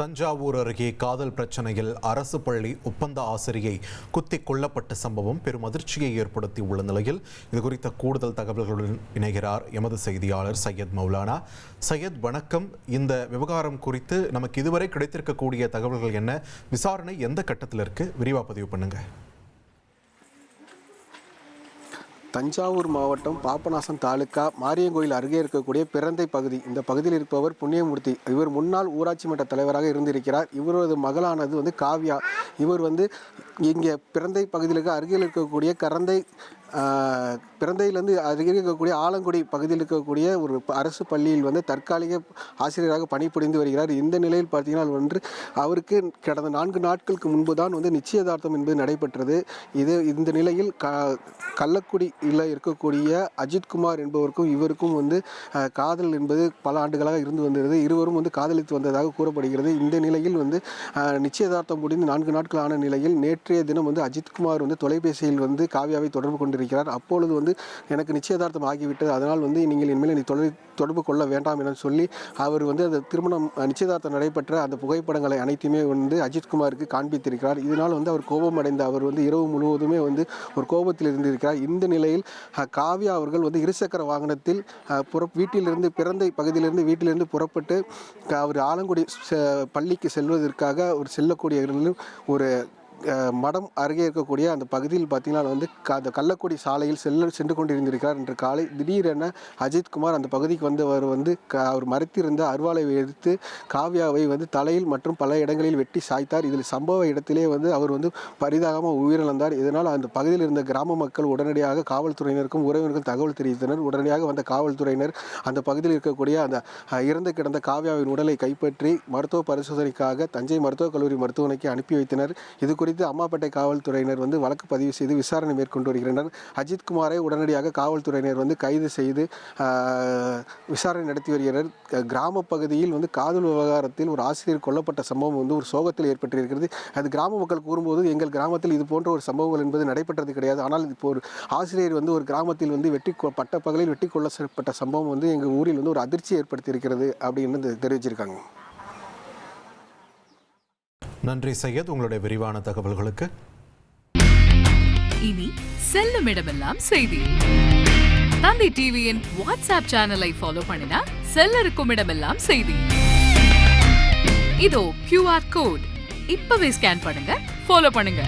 தஞ்சாவூர் அருகே காதல் பிரச்சனையில் அரசு பள்ளி ஒப்பந்த ஆசிரியை குத்தி கொல்லப்பட்ட சம்பவம் பெரும் அதிர்ச்சியை ஏற்படுத்தி உள்ள நிலையில் இது குறித்த கூடுதல் தகவல்களுடன் இணைகிறார் எமது செய்தியாளர் சையத் மௌலானா. சையத் வணக்கம். இந்த விவகாரம் குறித்து நமக்கு இதுவரை கிடைத்திருக்கக்கூடிய தகவல்கள் என்ன? விசாரணை எந்த கட்டத்தில் இருக்கு? விரிவாக பதிவு பண்ணுங்கள் தஞ்சாவூர் மாவட்டம் பாபநாசம் தாலுக்கா மாரியங்கோயில் அருகே இருக்கக்கூடிய பிறந்தை பகுதி. இந்த பகுதியில் இருப்பவர் புண்ணியமூர்த்தி. இவர் முன்னாள் ஊராட்சி மன்ற தலைவராக இருந்திருக்கிறார். இவரது மகளானது வந்து காவ்யா. இவர் வந்து இங்கே பிறந்தை பகுதியிலுக்கு இருக்க அருகில் இருக்கக்கூடிய கரந்தை பிறந்தையிலேருந்து அருகே இருக்கக்கூடிய ஆலங்குடி பகுதியில் இருக்கக்கூடிய ஒரு அரசு பள்ளியில் வந்து தற்காலிக ஆசிரியராக பணிபுரிந்து வருகிறார். இந்த நிலையில் பார்த்தீங்கன்னா ஒன்று அவருக்கு கடந்த நான்கு நாட்களுக்கு முன்பு தான் வந்து நிச்சயதார்த்தம் என்பது நடைபெற்றது. இது இந்த நிலையில் க கள்ளக்குடியில் இருக்கக்கூடிய அஜித்குமார் என்பவருக்கும் இவருக்கும் வந்து காதல் என்பது பல ஆண்டுகளாக இருந்து வந்தது இருவரும் வந்து காதலித்து வந்ததாக கூறப்படுகிறது. இந்த நிலையில் வந்து நிச்சயதார்த்தம் முடிந்து நான்கு நாட்கள் ஆன நிலையில் நேற்றைய தினம் வந்து அஜித்குமார் வந்து தொலைபேசியில் வந்து காவியாவை தொடர்பு கொண்டிருக்கிறார். அப்பொழுது வந்து எனக்கு நிச்சயதார்த்தம் ஆகிவிட்டது. அதனால் வந்து நீங்கள் இனிமேல் நீ தொலை தொடர்பு கொள்ள வேண்டாம் என சொல்லி அவர் வந்து அந்த திருமணம் நிச்சயதார்த்தம் நடைபெற்ற அந்த புகைப்படங்களை அனைத்துமே வந்து அஜித்குமாருக்கு காண்பித்திருக்கிறார். இதனால் வந்து அவர் கோபம் அடைந்த அவர் வந்து இரவு முழுவதுமே வந்து ஒரு கோபத்தில் இருந்திருக்கிறார். இந்த நிலையில் காவ்யா அவர்கள் வந்து இருசக்கர வாகனத்தில் புற வீட்டிலிருந்து பிறந்தை பகுதியிலிருந்து வீட்டிலிருந்து புறப்பட்டு அவர் ஆலங்குடி செ- பள்ளிக்கு செல்வதற்காக ஒரு செல்லக்கூடிய ஒரு மடம் அருகே இருக்கக்கூடிய அந்த பகுதியில் பார்த்தீங்கன்னா வந்து க- அந்த கள்ளக்குடி சாலையில் செல்ல சென்று கொண்டிருந்திருக்கிறார். என்று காலை திடீரென அஜித்குமார் அந்த பகுதிக்கு வந்தவர் வந்து க- அவர் மறைத்திருந்த அருவாளை எடுத்து காவ்யாவை வந்து தலையில் மற்றும் பல இடங்களில் வெட்டி சாய்த்தார். இதில் சம்பவ இடத்திலே வந்து அவர் வந்து பரிதாகமாக உயிரிழந்தார். இதனால் அந்த பகுதியில் இருந்த கிராம மக்கள் உடனடியாக காவல்துறையினருக்கும் உறவினர்கள் தகவல் தெரிவித்தனர். உடனடியாக வந்த காவல்துறையினர் அந்த பகுதியில் இருக்கக்கூடிய அந்த இறந்து கிடந்த காவ்யாவின் உடலை கைப்பற்றி மருத்துவ பரிசோதனைக்காக தஞ்சை மருத்துவக் கல்லூரி மருத்துவமனைக்கு அனுப்பி வைத்தனர். இது குறித்து அம்மாப்பேட்டை காவல்துறையினர் வந்து வழக்கு பதிவு செய்து விசாரணை மேற்கொண்டு வருகின்றனர். அஜித்குமாரை உடனடியாக காவல்துறையினர் வந்து கைது செய்து விசாரணை நடத்தி வருகிறார். கிராம பகுதியில் வந்து காதல் விவகாரத்தில் ஒரு ஆசிரியர் கொல்லப்பட்ட சம்பவம் வந்து ஒரு சோகத்தில் ஏற்பட்டிருக்கிறது. அது கிராம மக்கள் கூறும்போது எங்கள் கிராமத்தில் இது போன்ற ஒரு சம்பவங்கள் என்பது நடைபெற்றது கிடையாது. ஆனால் இப்போ ஒரு ஆசிரியர் வந்து ஒரு கிராமத்தில் வந்து வெட்டி கொ- பட்ட பகலில் வெட்டி கொல்லப்பட்ட சம்பவம் வந்து எங்கள் ஊரில் வந்து ஒரு அதிர்ச்சி ஏற்படுத்தியிருக்கிறது அப்படின்னு தெரிவிச்சிருக்காங்க. நன்றி சையத் உங்களுடைய விரிவான தகவல்களுக்கு. இனி செல்லும் இடமெல்லாம் செய்தி. தந்தை டிவியின் வாட்ஸ்அப் சேனலை ஃபாலோ பண்ணினா செல்ல இருக்கும் இடமெல்லாம் செய்தி. இதோ கியூஆர் கோட் இப்பவே ஸ்கேன் பண்ணுங்க ஃபாலோ பண்ணுங்க.